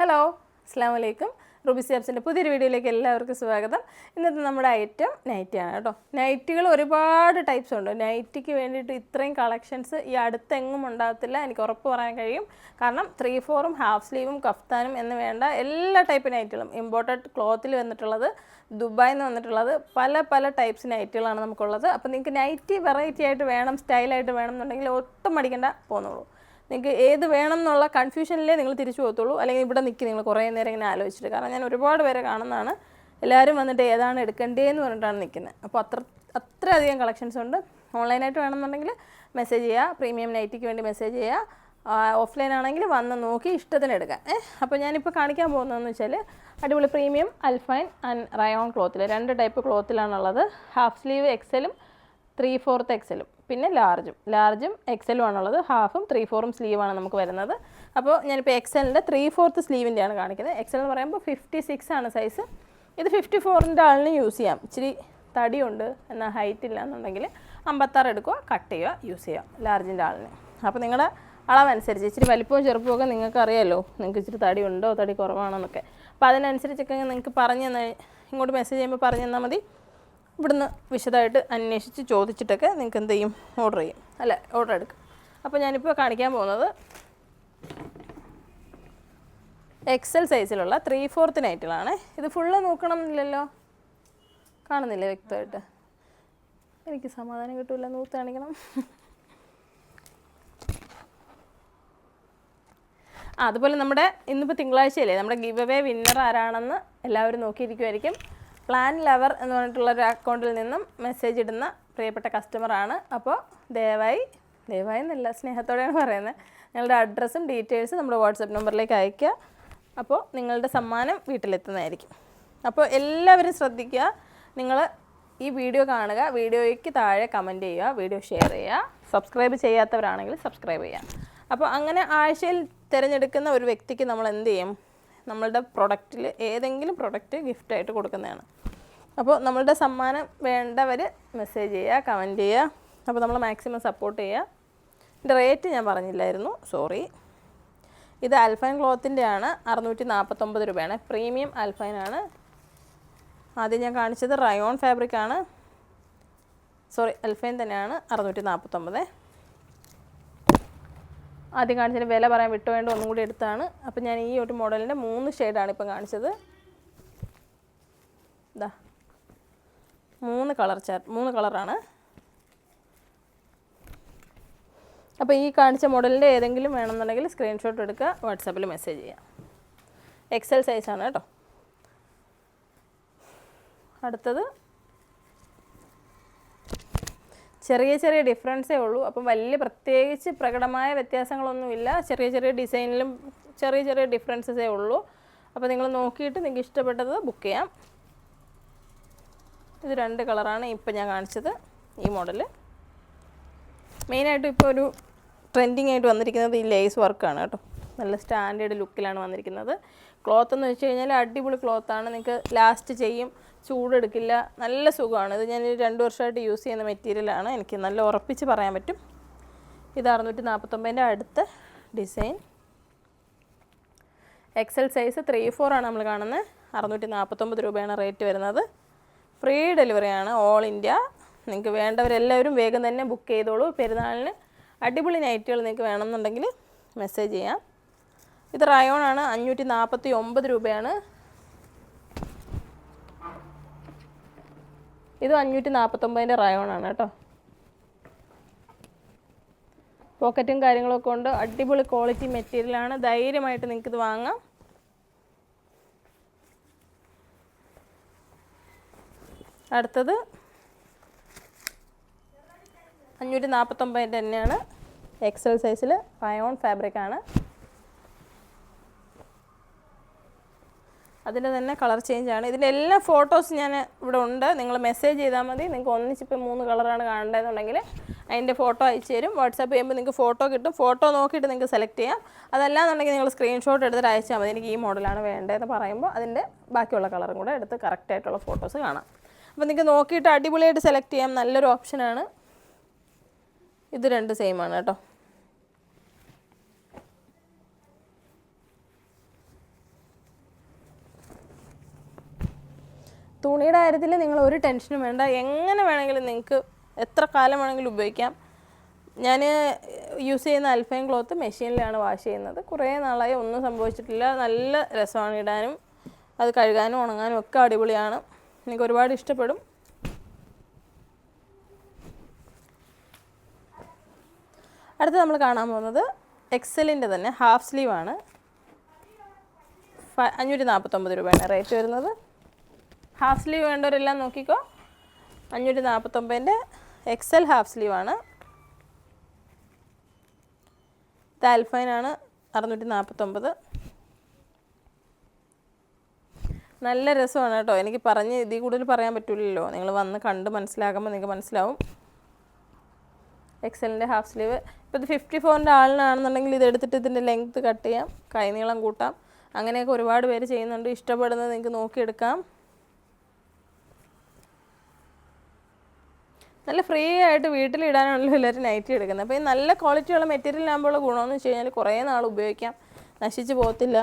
Hello അസ്സാം വലൈക്കും Ruby സിയാബ്സിന്റെ പുതിയൊരു വീഡിയോയിലേക്ക് എല്ലാവർക്കും സ്വാഗതം. ഇന്നത്തെ നമ്മുടെ ഐറ്റം നൈറ്റിയാണ് കേട്ടോ. നൈറ്റികൾ ഒരുപാട് ടൈപ്സ് ഉണ്ട്. നൈറ്റിക്ക് വേണ്ടിയിട്ട് ഇത്രയും കളക്ഷൻസ് ഈ അടുത്തെങ്ങും ഉണ്ടാകത്തില്ല. എനിക്ക് ഉറപ്പ് പറയാൻ കഴിയും. കാരണം ത്രീ ഫോറും ഹാഫ് സ്ലീവും കഫ്താനും എന്ന് വേണ്ട എല്ലാ ടൈപ്പ് നൈറ്റുകളും ഇമ്പോർട്ടഡ് ക്ലോത്തിൽ വന്നിട്ടുള്ളത് ദുബായിൽ നിന്ന് വന്നിട്ടുള്ളത് പല പല ടൈപ്സ് നൈറ്റുകളാണ് നമുക്കുള്ളത്. അപ്പോൾ നിങ്ങൾക്ക് നൈറ്റി വെറൈറ്റി ആയിട്ട് വേണം സ്റ്റൈലായിട്ട് വേണം എന്നുണ്ടെങ്കിൽ ഒട്ടും മടിക്കണ്ട. പോന്നോളൂ. നിങ്ങൾക്ക് ഏത് വേണം എന്നുള്ള കൺഫ്യൂഷനിലേ നിങ്ങൾ തിരിച്ചു പോകത്തുള്ളൂ. അല്ലെങ്കിൽ ഇവിടെ നിൽക്കി നിങ്ങൾ കുറേ നേരം ഇങ്ങനെ ആലോചിച്ചിട്ട്. കാരണം ഞാൻ ഒരുപാട് പേരെ കാണുന്നതാണ്. എല്ലാവരും വന്നിട്ട് ഏതാണ് എടുക്കേണ്ടതെന്ന് പറഞ്ഞിട്ടാണ് നിൽക്കുന്നത് അപ്പോൾ അത്ര അത്രയധികം കളക്ഷൻസ് ഉണ്ട്. ഓൺലൈനായിട്ട് വേണമെന്നുണ്ടെങ്കിൽ മെസ്സേജ് ചെയ്യുക പ്രീമിയം നൈറ്റിക്ക് വേണ്ടി മെസ്സേജ് ചെയ്യുക ഓഫ്ലൈൻ ആണെങ്കിൽ വന്ന് നോക്കി ഇഷ്ടത്തിന് എടുക്കാം. ഏഹ് അപ്പോൾ ഞാനിപ്പോൾ കാണിക്കാൻ പോകുന്നതെന്ന് വെച്ചാൽ അടിപൊളി പ്രീമിയം അൽഫൈൻ ആൻഡ് റയോൺ ക്ലോത്തിൽ രണ്ട് ടൈപ്പ് ക്ലോത്തിലാണുള്ളത് ഹാഫ് സ്ലീവ് എക്സലും ത്രീ ഫോർത്ത് എക്സലും പിന്നെ ലാർജും ലാർജും എക്സലും ആണുള്ളത്. ഹാഫും ത്രീ ഫോറും സ്ലീവാണ് നമുക്ക് വരുന്നത്. അപ്പോൾ ഞാനിപ്പോൾ എക്സലിന്റെ ത്രീ ഫോർത്ത് സ്ലീവിന്റെയാണ് കാണിക്കുന്നത്. എക്സൽ എന്ന് പറയുമ്പോൾ ഫിഫ്റ്റി സിക്സ് ആണ് സൈസ് ഇത് ഫിഫ്റ്റി ഫോറിന്റെ ആളിന് യൂസ് ചെയ്യാം. ഇച്ചിരി തടിയുണ്ട് എന്നാൽ ഹൈറ്റ് ഇല്ല എന്നുണ്ടെങ്കിൽ അമ്പത്താറ് എടുക്കുക കട്ട് ചെയ്യുക യൂസ് ചെയ്യുക ലാർജിന്റെ ആളിന്. അപ്പോൾ നിങ്ങളുടെ അളവനുസരിച്ച് ഇച്ചിരി വലിപ്പവും ചെറുപ്പവും ഒക്കെ നിങ്ങൾക്ക് അറിയാമല്ലോ നിങ്ങൾക്ക് ഇച്ചിരി തടി ഉണ്ടോ? തടി കുറവാണോ എന്നൊക്കെ. അപ്പോൾ അതിനനുസരിച്ചൊക്കെ നിങ്ങൾക്ക് പറഞ്ഞു തന്നാൽ ഇങ്ങോട്ട് മെസ്സേജ് ചെയ്യുമ്പോൾ പറഞ്ഞു തന്നാൽ മതി. ഇവിടുന്ന് വിശദമായിട്ട് അന്വേഷിച്ച് ചോദിച്ചിട്ടൊക്കെ നിങ്ങൾക്ക് എന്ത് ചെയ്യും. ഓർഡർ ചെയ്യും അല്ല? ഓർഡർ എടുക്കും. അപ്പോൾ ഞാനിപ്പോൾ കാണിക്കാൻ പോകുന്നത് എക്സൽ സൈസിലുള്ള ത്രീ ഫോർത്ത് നൈറ്റുകളാണ് ഇത് ഫുള്ള് നോക്കണം എന്നില്ലല്ലോ കാണുന്നില്ലേ വ്യക്തമായിട്ട്? എനിക്ക് സമാധാനം കിട്ടില്ല നൂത്ത് കാണിക്കണം. അതുപോലെ നമ്മുടെ ഇന്നിപ്പോൾ തിങ്കളാഴ്ചയല്ലേ? നമ്മുടെ ഗിവ് അവേ വിന്നർ ആരാണെന്ന് എല്ലാവരും നോക്കിയിരിക്കുമായിരിക്കും പ്ലാൻ ലവർ എന്ന് പറഞ്ഞിട്ടുള്ള ഒരു അക്കൗണ്ടിൽ നിന്നും മെസ്സേജ് ഇടുന്ന പ്രിയപ്പെട്ട കസ്റ്റമറാണ്. അപ്പോൾ ദയവായി ദയവായി എന്നല്ല സ്നേഹത്തോടെയാണ് പറയുന്നത്. നിങ്ങളുടെ അഡ്രസ്സും ഡീറ്റെയിൽസും നമ്മുടെ വാട്സപ്പ് നമ്പറിലേക്ക് അയയ്ക്കുക. അപ്പോൾ നിങ്ങളുടെ സമ്മാനം വീട്ടിലെത്തുന്നതായിരിക്കും. അപ്പോൾ എല്ലാവരും ശ്രദ്ധിക്കുക നിങ്ങൾ ഈ വീഡിയോ കാണുക വീഡിയോയ്ക്ക് താഴെ കമന്റ് ചെയ്യുക വീഡിയോ ഷെയർ ചെയ്യുക. സബ്സ്ക്രൈബ് ചെയ്യാത്തവരാണെങ്കിൽ സബ്സ്ക്രൈബ് ചെയ്യുക അപ്പോൾ അങ്ങനെ ആഴ്ചയിൽ തിരഞ്ഞെടുക്കുന്ന ഒരു വ്യക്തിക്ക് നമ്മൾ എന്ത് ചെയ്യും? നമ്മളുടെ പ്രൊഡക്റ്റിൽ ഏതെങ്കിലും പ്രൊഡക്റ്റ് ഗിഫ്റ്റായിട്ട് കൊടുക്കുന്നതാണ്. അപ്പോൾ നമ്മളുടെ സമ്മാനം വേണ്ടവർ മെസ്സേജ് ചെയ്യുക കമന്റ് ചെയ്യുക. അപ്പോൾ നമ്മൾ മാക്സിമം സപ്പോർട്ട് ചെയ്യുക. ഇതിന്റെ റേറ്റ് ഞാൻ പറഞ്ഞില്ലായിരുന്നു സോറി. ഇത് അൽഫൈൻ ക്ലോത്തിന്റെ ആണ് അറുന്നൂറ്റി നാൽപ്പത്തൊമ്പത് രൂപയാണ്. പ്രീമിയം അൽഫൈൻ ആണ് ആദ്യം ഞാൻ കാണിച്ചത് റയോൺ ഫാബ്രിക് ആണ് സോറി അൽഫൈൻ തന്നെയാണ് അറുന്നൂറ്റി നാൽപ്പത്തൊമ്പത് ആദ്യം കാണിച്ചതിന് വില പറയാൻ വിട്ടുവേണ്ട ഒന്നും കൂടി എടുത്താണ്. അപ്പോൾ ഞാൻ ഈ ഒരു മോഡലിന്റെ മൂന്ന് ഷെയ്ഡാണ് ഇപ്പം കാണിച്ചത്. ഇതാ മൂന്ന് കളർ ചേർ മൂന്ന് കളറാണ്. അപ്പോൾ ഈ കാണിച്ച മോഡലിന്റെ ഏതെങ്കിലും വേണമെന്നുണ്ടെങ്കിൽ സ്ക്രീൻഷോട്ട് എടുക്കുക വാട്സാപ്പിൽ മെസ്സേജ് ചെയ്യാം. എക്സൽ സൈസാണ് കേട്ടോ. അടുത്തത് ചെറിയ ചെറിയ ഡിഫറൻസേ ഉള്ളൂ. അപ്പം വലിയ പ്രത്യേകിച്ച് പ്രകടമായ വ്യത്യാസങ്ങളൊന്നുമില്ല ചെറിയ ചെറിയ ഡിസൈനിലും ചെറിയ ചെറിയ ഡിഫറൻസസേ ഉള്ളൂ. അപ്പോൾ നിങ്ങൾ നോക്കിയിട്ട് നിങ്ങൾക്ക് ഇഷ്ടപ്പെട്ടത് ബുക്ക് ചെയ്യാം. ഇത് രണ്ട് കളറാണ് ഇപ്പം ഞാൻ കാണിച്ചത് ഈ മോഡൽ മെയിനായിട്ടും ഇപ്പോൾ ഒരു ട്രെൻഡിങ് ആയിട്ട് വന്നിരിക്കുന്നത് ഈ ലേസ് വർക്കാണ് കേട്ടോ. നല്ല സ്റ്റാൻഡേർഡ് ലുക്കിലാണ് വന്നിരിക്കുന്നത്. ക്ലോത്ത് എന്ന് വെച്ച് കഴിഞ്ഞാൽ അടിപൊളി ക്ലോത്താണ് നിങ്ങൾക്ക് ലാസ്റ്റ് ചെയ്യും ചൂടെടുക്കില്ല നല്ല സുഖമാണ്. ഇത് ഞാൻ രണ്ട് വർഷമായിട്ട് യൂസ് ചെയ്യുന്ന മെറ്റീരിയലാണ് എനിക്ക് നല്ല ഉറപ്പിച്ച് പറയാൻ പറ്റും. ഇത് അറുന്നൂറ്റി നാൽപ്പത്തൊമ്പതിന്റെ അടുത്ത ഡിസൈൻ എക്സൽ സൈസ് ത്രീ ഫോറാണ് നമ്മൾ കാണുന്നത്. അറുന്നൂറ്റി നാൽപ്പത്തൊമ്പത് രൂപയാണ് റേറ്റ് വരുന്നത്. ഫ്രീ ഡെലിവറിയാണ് ഓൾ ഇന്ത്യ. നിങ്ങൾക്ക് വേണ്ടവരെല്ലാവരും വേഗം തന്നെ ബുക്ക് ചെയ്തോളൂ. പെരുന്നാളിന് അടിപൊളി നൈറ്റുകൾ നിങ്ങൾക്ക് വേണമെന്നുണ്ടെങ്കിൽ മെസ്സേജ് ചെയ്യാം. ഇത് റയോൺ ആണ്. അഞ്ഞൂറ്റി നാൽപ്പത്തി ഒമ്പത് രൂപയാണ്. ഇത് അഞ്ഞൂറ്റി നാൽപ്പത്തൊമ്പതിന്റെ റയോൺ ആണ് കേട്ടോ. പോക്കറ്റും കാര്യങ്ങളൊക്കെ ഉണ്ട്. അടിപൊളി ക്വാളിറ്റി മെറ്റീരിയലാണ്. ധൈര്യമായിട്ട് നിങ്ങൾക്കിത് വാങ്ങാം. അടുത്തത് അഞ്ഞൂറ്റി നാൽപ്പത്തൊമ്പതിന്റെ തന്നെയാണ് എക്സൽ സൈസിൽ ഫാബ്രിക് ആണ്. അതിന്റെ തന്നെ കളർ ചേഞ്ച് ആണ്. ഇതിന്റെ എല്ലാ ഫോട്ടോസ് ഞാൻ ഇവിടെ ഉണ്ട്. നിങ്ങൾ മെസ്സേജ് ചെയ്താൽ മതി. നിങ്ങൾക്ക് ഒന്നിച്ചിപ്പോൾ മൂന്ന് കളറാണ് കാണേണ്ടതെന്നുണ്ടെങ്കിൽ അതിന്റെ ഫോട്ടോ അയച്ചു തരും. വാട്സാപ്പ് ചെയ്യുമ്പോൾ നിങ്ങൾക്ക് ഫോട്ടോ കിട്ടും. ഫോട്ടോ നോക്കിയിട്ട് നിങ്ങൾക്ക് സെലക്ട് ചെയ്യാം. അതല്ലാന്നുണ്ടെങ്കിൽ നിങ്ങൾ സ്ക്രീൻഷോട്ട് എടുത്തിട്ട് അയച്ചാൽ മതി. എനിക്ക് ഈ മോഡലാണ് വേണ്ടതെന്ന് പറയുമ്പോൾ അതിന്റെ ബാക്കിയുള്ള കളറും കൂടെ എടുത്ത് കറക്റ്റായിട്ടുള്ള ഫോട്ടോസ് കാണാം. അപ്പം നിങ്ങൾക്ക് നോക്കിയിട്ട് അടിപൊളിയായിട്ട് സെലക്ട് ചെയ്യാം. നല്ലൊരു ഓപ്ഷനാണ് ഇത് രണ്ട് സെയിം ആണ് കേട്ടോ. തുണിയുടെ കാര്യത്തിൽ നിങ്ങൾ ഒരു ടെൻഷനും വേണ്ട. എങ്ങനെ വേണമെങ്കിലും നിങ്ങൾക്ക് എത്ര കാലം വേണമെങ്കിലും ഉപയോഗിക്കാം. ഞാൻ യൂസ് ചെയ്യുന്ന അൽഫൈൻ ക്ലോത്ത് മെഷീനിലാണ് വാഷ് ചെയ്യുന്നത്. കുറേ നാളായി ഒന്നും സംഭവിച്ചിട്ടില്ല. നല്ല രസമാണ് ഇടാനും. അത് കഴുകാനും ഉണങ്ങാനും ഒക്കെ അടിപൊളിയാണ്. എനിക്ക് ഒരുപാട് ഇഷ്ടപ്പെടും. അടുത്ത് നമ്മൾ കാണാൻ പോകുന്നത് എക്സലിന്റെ തന്നെ ഹാഫ് സ്ലീവ് ആണ്. അഞ്ഞൂറ്റി നാൽപ്പത്തൊമ്പത് രൂപയാണ് റേറ്റ് വരുന്നത്. ഹാഫ് സ്ലീവ് വേണ്ടവരെല്ലാം നോക്കിക്കോ. അഞ്ഞൂറ്റി നാൽപ്പത്തൊമ്പതിന്റെ എക്സൽ ഹാഫ് സ്ലീവ് ആണ്. താൽഫൈനാണ് അറുന്നൂറ്റി നാൽപ്പത്തൊമ്പത് നല്ല രസമാണ് കേട്ടോ. എനിക്ക് പറഞ്ഞ് ഇതിൽ കൂടുതൽ പറയാൻ പറ്റില്ലല്ലോ നിങ്ങൾ വന്ന് കണ്ട് മനസ്സിലാക്കുമ്പോൾ നിങ്ങൾക്ക് മനസ്സിലാവും. എക്സലിന്റെ ഹാഫ് സ്ലീവ് ഇപ്പോൾ ഇത് ഫിഫ്റ്റി ഫോറിന്റെ ആളിനാണെന്നുണ്ടെങ്കിൽ ഇത് എടുത്തിട്ട് ഇതിന്റെ ലെങ്ത്ത് കട്ട് ചെയ്യാം. കൈനീളം കൂട്ടാം. അങ്ങനെയൊക്കെ ഒരുപാട് പേര് ചെയ്യുന്നുണ്ട്. ഇഷ്ടപ്പെടുന്നത് നിങ്ങൾക്ക് നോക്കിയെടുക്കാം. നല്ല ഫ്രീ ആയിട്ട് വീട്ടിലിടാനാണല്ലോ എല്ലാവരും നൈറ്റി എടുക്കുന്നത്. അപ്പോൾ ഈ നല്ല ക്വാളിറ്റിയുള്ള മെറ്റീരിയൽ മെറ്റീരിയലാകുമ്പോഴുള്ള ഗുണമെന്ന് വെച്ച് കഴിഞ്ഞാൽ കുറേ നാൾ ഉപയോഗിക്കാം. നശിച്ച് പോകത്തില്ല.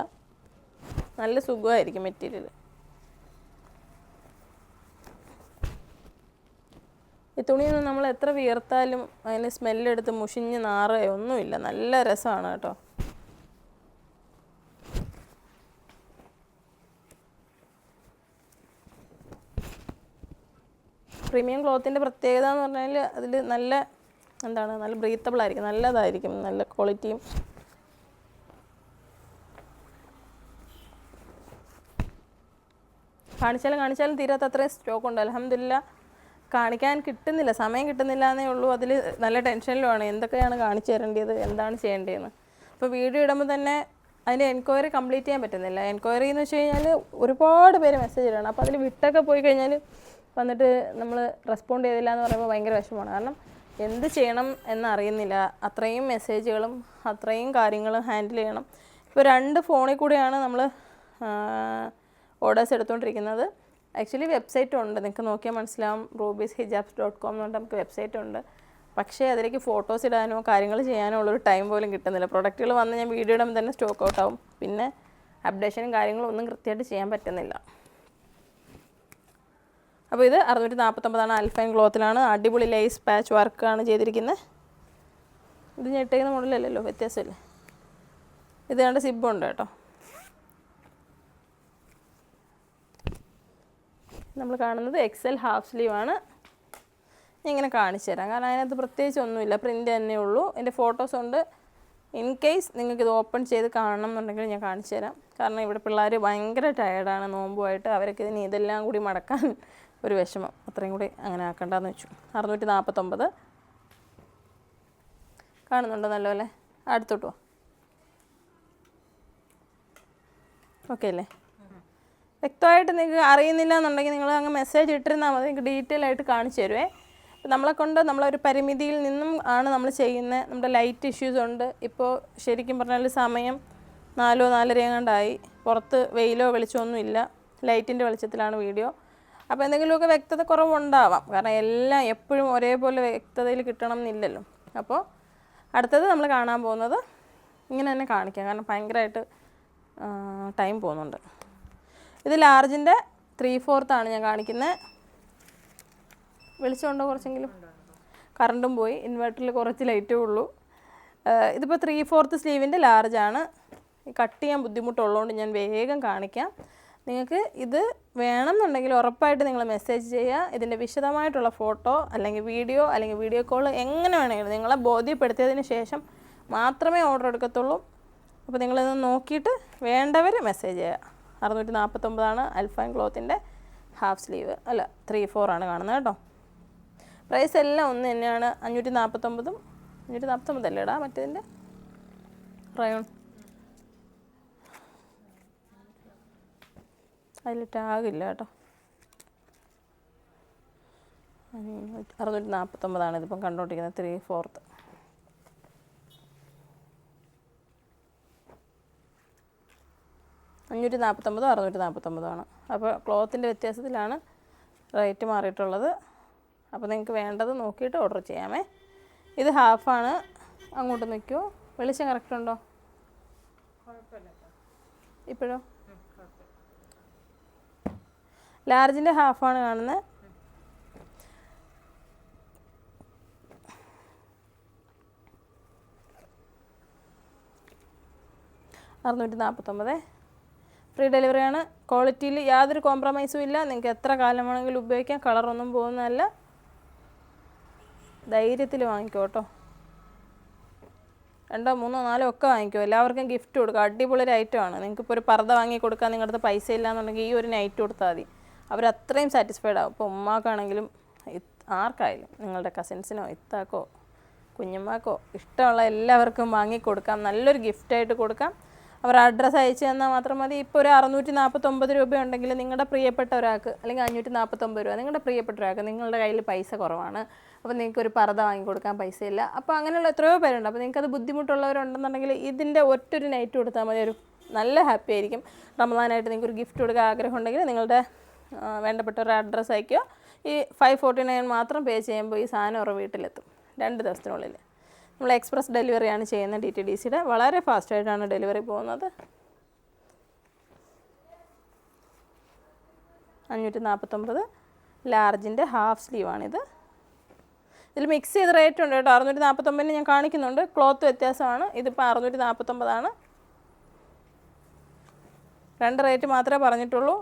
നല്ല സുഖമായിരിക്കും മെറ്റീരിയൽ ഈ തുണിയൊന്നും നമ്മൾ എത്ര വിയർത്താലും അതിന് സ്മെല്ലെടുത്ത് മുഷിഞ്ഞ് നാറുകയോ ഒന്നുമില്ല. നല്ല രസമാണ് കേട്ടോ. പ്രീമിയം ക്ലോത്തിന്റെ പ്രത്യേകത എന്ന് പറഞ്ഞാൽ അതിൽ നല്ല എന്താണ് നല്ല ബ്രീത്തബിൾ ആയിരിക്കും. നല്ലതായിരിക്കും. നല്ല ക്വാളിറ്റിയും കാണിച്ചാലും കാണിച്ചാലും തീരാത്ത അത്രയും സ്റ്റോക്ക് ഉണ്ട്. അലഹമില്ല കാണിക്കാൻ കിട്ടുന്നില്ല സമയം കിട്ടുന്നില്ല എന്നേ ഉള്ളൂ. അതിൽ നല്ല ടെൻഷനിലുമാണ്. എന്തൊക്കെയാണ് കാണിച്ചു തരേണ്ടത്? എന്താണ് ചെയ്യേണ്ടതെന്ന്. അപ്പോൾ വീഡിയോ ഇടുമ്പോൾ തന്നെ അതിന്റെ എൻക്വയറി കംപ്ലീറ്റ് ചെയ്യാൻ പറ്റുന്നില്ല. എൻക്വയറി എന്ന് വെച്ച് കഴിഞ്ഞാൽ ഒരുപാട് പേര് മെസ്സേജ് ഇടണം അപ്പോൾ അതിൽ വിട്ടൊക്കെ പോയി കഴിഞ്ഞാൽ വന്നിട്ട് നമ്മൾ റെസ്പോണ്ട് ചെയ്തില്ല എന്ന് പറയുമ്പോൾ ഭയങ്കര വിഷമമാണ്. കാരണം എന്ത് ചെയ്യണം എന്നറിയുന്നില്ല. അത്രയും മെസ്സേജുകളും അത്രയും കാര്യങ്ങളും ഹാൻഡിൽ ചെയ്യണം. ഇപ്പോൾ രണ്ട് ഫോണിൽ കൂടെയാണ് നമ്മൾ ഓർഡേഴ്സ് എടുത്തുകൊണ്ടിരിക്കുന്നത്. ആക്ച്വലി വെബ്സൈറ്റ് ഉണ്ട്. നിങ്ങൾക്ക് നോക്കിയാൽ മനസ്സിലാവും. റൂബീസ് ഹിജാബ്സ് ഡോട്ട് കോം എന്ന് പറഞ്ഞിട്ട് നമുക്ക് വെബ്സൈറ്റ് ഉണ്ട്. പക്ഷേ അതിലേക്ക് ഫോട്ടോസ് ഇടാനോ കാര്യങ്ങൾ ചെയ്യാനോ ഉള്ളൊരു ടൈം പോലും കിട്ടുന്നില്ല. പ്രൊഡക്റ്റുകൾ വന്ന് ഞാൻ വീഡിയോ ഇടുമ്പോൾ തന്നെ സ്റ്റോക്ക് ഔട്ട് ആവും. പിന്നെ അപ്ഡേഷനും കാര്യങ്ങളും ഒന്നും കൃത്യമായിട്ട് ചെയ്യാൻ പറ്റുന്നില്ല. അപ്പോൾ ഇത് അറുന്നൂറ്റി നാൽപ്പത്തൊമ്പതാണ് അൽഫൈൻ ക്ലോത്തിലാണ് അടിപൊളി ലേസ് പാച്ച് വർക്കാണ് ചെയ്തിരിക്കുന്നത്. ഇത് ഞെട്ടേക്കുന്ന മോഡലല്ലല്ലോ വ്യത്യാസമില്ല? ഇത് കണ്ട് സിബുണ്ട് കേട്ടോ. നമ്മൾ കാണുന്നത് എക്സൽ ഹാഫ് സ്ലീവ് ആണ്. ഞാൻ ഇങ്ങനെ കാണിച്ചു തരാം. കാരണം അതിനകത്ത് പ്രത്യേകിച്ച് ഒന്നുമില്ല. പ്രിന്റ് തന്നെ ഉള്ളൂ. എന്റെ ഫോട്ടോസ് ഉണ്ട്. ഇൻ കേസ് നിങ്ങൾക്ക് ഇത് ഓപ്പൺ ചെയ്ത് കാണണം എന്നുണ്ടെങ്കിൽ ഞാൻ കാണിച്ചു തരാം. കാരണം ഇവിടെ പിള്ളേർ ഭയങ്കര ടയേർഡാണ് നോമ്പുമായിട്ട്. അവരൊക്കെ ഇതിന് ഇതെല്ലാം കൂടി മടക്കാൻ ഒരു വിഷമം. അത്രയും കൂടി അങ്ങനെ ആക്കണ്ടെന്ന് വെച്ചു. അറുന്നൂറ്റി നാൽപ്പത്തൊമ്പത് കാണുന്നുണ്ടോ നല്ലപോലെ? അടുത്തോട്ടോ ഓക്കെ അല്ലേ? വ്യക്തമായിട്ട് നിങ്ങൾക്ക് അറിയുന്നില്ല എന്നുണ്ടെങ്കിൽ നിങ്ങൾ അങ്ങ് മെസ്സേജ് ഇട്ടിരുന്നാൽ മതി. നിങ്ങൾക്ക് ഡീറ്റെയിൽ ആയിട്ട് കാണിച്ചു തരുവേ. നമ്മളെ കൊണ്ട് നമ്മളൊരു പരിമിതിയിൽ നിന്നും ആണ് നമ്മൾ ചെയ്യുന്നത്. നമ്മുടെ ലൈറ്റ് ഇഷ്യൂസ് ഉണ്ട്. ഇപ്പോൾ ശരിക്കും പറഞ്ഞാൽ സമയം നാലോ നാലര എങ്ങാണ്ടായി പുറത്ത് വെയിലോ വെളിച്ചമൊന്നും ഇല്ല ലൈറ്റിന്റെ വെളിച്ചത്തിലാണ് വീഡിയോ. അപ്പോൾ എന്തെങ്കിലുമൊക്കെ വ്യക്തത കുറവുണ്ടാവാം. കാരണം എല്ലാം എപ്പോഴും ഒരേപോലെ വ്യക്തതയിൽ കിട്ടണം എന്നില്ലല്ലോ. അപ്പോൾ അടുത്തത് നമ്മൾ കാണാൻ പോകുന്നത് ഇങ്ങനെ തന്നെ കാണിക്കാം. കാരണം ഭയങ്കരമായിട്ട് ടൈം പോകുന്നുണ്ട്. ഇത് ലാർജിന്റെ ത്രീ ഫോർത്താണ് ഞാൻ കാണിക്കുന്നത് വെളിച്ചമുണ്ടോ കുറച്ചെങ്കിലും? കറണ്ടും പോയി. ഇൻവെർട്ടറിൽ കുറച്ച് ലൈറ്റേ ഉള്ളൂ. ഇതിപ്പോൾ ത്രീ ഫോർത്ത് സ്ലീവിന്റെ ലാർജാണ് കട്ട് ചെയ്യാൻ ബുദ്ധിമുട്ടുള്ളതുകൊണ്ട് ഞാൻ വേഗം കാണിക്കാം. നിങ്ങൾക്ക് ഇത് വേണമെന്നുണ്ടെങ്കിൽ ഉറപ്പായിട്ട് നിങ്ങൾ മെസ്സേജ് ചെയ്യുക ഇതിന്റെ വിശദമായിട്ടുള്ള ഫോട്ടോ അല്ലെങ്കിൽ വീഡിയോ അല്ലെങ്കിൽ വീഡിയോ കോൾ എങ്ങനെ വേണമെങ്കിലും നിങ്ങളെ ബോധ്യപ്പെടുത്തിയതിന് ശേഷം മാത്രമേ ഓർഡർ എടുക്കത്തുള്ളൂ. അപ്പോൾ നിങ്ങളിത് നോക്കിയിട്ട് വേണ്ടവർ മെസ്സേജ് ചെയ്യുക അറുന്നൂറ്റി നാൽപ്പത്തൊമ്പതാണ് അൽഫാൻ ക്ലോത്തിന്റെ ഹാഫ് സ്ലീവ്. അല്ല ത്രീ ഫോർ ആണ് കാണുന്നത് കേട്ടോ. പ്രൈസ് എല്ലാം ഒന്ന് തന്നെയാണ്. അഞ്ഞൂറ്റി നാൽപ്പത്തൊമ്പതും അഞ്ഞൂറ്റി നാൽപ്പത്തൊമ്പതല്ലേ ഇടാ മറ്റേതിന്റെ റയോൺ അതിൽ ടാഗില്ല കേട്ടോ. അറുന്നൂറ്റി നാൽപ്പത്തൊമ്പതാണ് ഇതിപ്പം കണ്ടുകൊണ്ടിരിക്കുന്നത്. ത്രീ ഫോർത്ത് അഞ്ഞൂറ്റി നാൽപ്പത്തൊമ്പതും അറുന്നൂറ്റി നാൽപ്പത്തൊമ്പതുമാണ്. അപ്പോൾ ക്ലോത്തിന്റെ വ്യത്യാസത്തിലാണ് റേറ്റ് മാറിയിട്ടുള്ളത്. അപ്പോൾ നിങ്ങൾക്ക് വേണ്ടത് നോക്കിയിട്ട് ഓർഡർ ചെയ്യാമേ. ഇത് ഹാഫാണ്. അങ്ങോട്ട് നിൽക്കുമോ വെളിച്ചം കറക്റ്റ് ഉണ്ടോ? ഇപ്പോഴോ? ലാർജിന്റെ ഹാഫാണ് കാണുന്നത്. അറുന്നൂറ്റി നാൽപ്പത്തൊമ്പത്. ഫ്രീ ഡെലിവറിയാണ് ക്വാളിറ്റിയിൽ യാതൊരു കോംപ്രമൈസും ഇല്ല. നിങ്ങൾക്ക് എത്ര കാലം വേണമെങ്കിലും ഉപയോഗിക്കാം. കളറൊന്നും പോകുന്നതല്ല. ധൈര്യത്തിൽ വാങ്ങിക്കോ കേട്ടോ. രണ്ടോ മൂന്നോ നാലോ ഒക്കെ വാങ്ങിക്കോ. എല്ലാവർക്കും ഗിഫ്റ്റ് കൊടുക്കുക അടിപൊളി ഒരു ഐറ്റമാണ് നിങ്ങൾക്ക് ഇപ്പോൾ ഒരു പർദ്ദ വാങ്ങി കൊടുക്കാൻ നിങ്ങളുടെ അടുത്ത് പൈസ ഇല്ല എന്നുണ്ടെങ്കിൽ ഈ ഒരു നൈറ്റ് കൊടുത്താൽ മതി. അവർ അത്രയും സാറ്റിസ്ഫൈഡ് ആവും. ഇപ്പോൾ ഉമ്മാക്കാണെങ്കിലും ആർക്കായാലും നിങ്ങളുടെ കസിൻസിനോ ഇത്താക്കോ കുഞ്ഞുമ്മാക്കോ ഇഷ്ടമുള്ള എല്ലാവർക്കും വാങ്ങി കൊടുക്കാം. നല്ലൊരു ഗിഫ്റ്റായിട്ട് കൊടുക്കാം. അവർ അഡ്രസ്സ് അയച്ചു തന്നാൽ മാത്രം മതി. ഇപ്പോൾ ഒരു അറുന്നൂറ്റി നാൽപ്പത്തൊമ്പത് രൂപ ഉണ്ടെങ്കിൽ നിങ്ങളുടെ പ്രിയപ്പെട്ട ഒരാൾക്ക് അല്ലെങ്കിൽ അഞ്ഞൂറ്റി നാൽപ്പത്തൊമ്പത് രൂപ നിങ്ങളുടെ പ്രിയപ്പെട്ട ഒരാൾക്ക് നിങ്ങളുടെ കയ്യിൽ പൈസ കുറവാണ്. അപ്പോൾ നിങ്ങൾക്ക് ഒരു പർദ്ദ വാങ്ങിക്കൊടുക്കാൻ പൈസയില്ല. അപ്പോൾ അങ്ങനെയുള്ള എത്രയോ പേരുണ്ട്. അപ്പോൾ നിങ്ങൾക്ക് അത് ബുദ്ധിമുട്ടുള്ളവരുണ്ടെന്നുണ്ടെങ്കിൽ ഇതിന്റെ ഒറ്റൊരു നൈറ്റ് കൊടുത്താൽ മതി. ഒരു നല്ല ഹാപ്പി ആയിരിക്കും. റമദാനായിട്ട് നിങ്ങൾക്ക് ഒരു ഗിഫ്റ്റ് കൊടുക്കാൻ ആഗ്രഹം ഉണ്ടെങ്കിൽ നിങ്ങളുടെ വേണ്ടപ്പെട്ട ഒരു അഡ്രസ്സ് അയക്കുക ഈ ഫൈവ് ഫോർട്ടി നയൻ മാത്രം പേ ചെയ്യുമ്പോൾ ഈ സാധനം ഉറ വീട്ടിലെത്തും. രണ്ട് ദിവസത്തിനുള്ളിൽ. നമ്മൾ എക്സ്പ്രസ് ഡെലിവറിയാണ് ചെയ്യുന്നത് ഡി ടി ഡി സിയുടെ. വളരെ ഫാസ്റ്റായിട്ടാണ് ഡെലിവറി പോകുന്നത്. അഞ്ഞൂറ്റി നാൽപ്പത്തൊമ്പത് ലാർജിന്റെ ഹാഫ് സ്ലീവാണിത്. ഇതിൽ മിക്സ് ചെയ്ത റേറ്റ് ഉണ്ട് കേട്ടോ. അറുന്നൂറ്റി നാൽപ്പത്തൊമ്പതിന് ഞാൻ കാണിക്കുന്നുണ്ട്. ക്ലോത്ത് വ്യത്യാസമാണ്. ഇതിപ്പോൾ അറുന്നൂറ്റി നാൽപ്പത്തൊമ്പതാണ് രണ്ട് റേറ്റ് മാത്രമേ പറഞ്ഞിട്ടുള്ളൂ.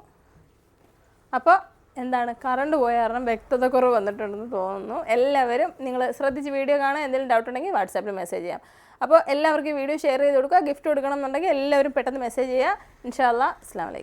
അപ്പോൾ എന്താണ് കറണ്ട് പോയ കാരണം വ്യക്തത കുറവ് വന്നിട്ടുണ്ടെന്ന് തോന്നുന്നു. എല്ലാവരും നിങ്ങൾ ശ്രദ്ധിച്ച് വീഡിയോ കാണാൻ എന്തെങ്കിലും ഡൗട്ട് ഉണ്ടെങ്കിൽ വാട്സാപ്പിൽ മെസ്സേജ് ചെയ്യാം. അപ്പോൾ എല്ലാവർക്കും വീഡിയോ ഷെയർ ചെയ്ത് കൊടുക്കുക. ഗിഫ്റ്റ് കൊടുക്കണം എന്നുണ്ടെങ്കിൽ എല്ലാവരും പെട്ടെന്ന് മെസ്സേജ് ചെയ്യുക. ഇൻഷാല്ലാ അസ്സാം വലൈക്കും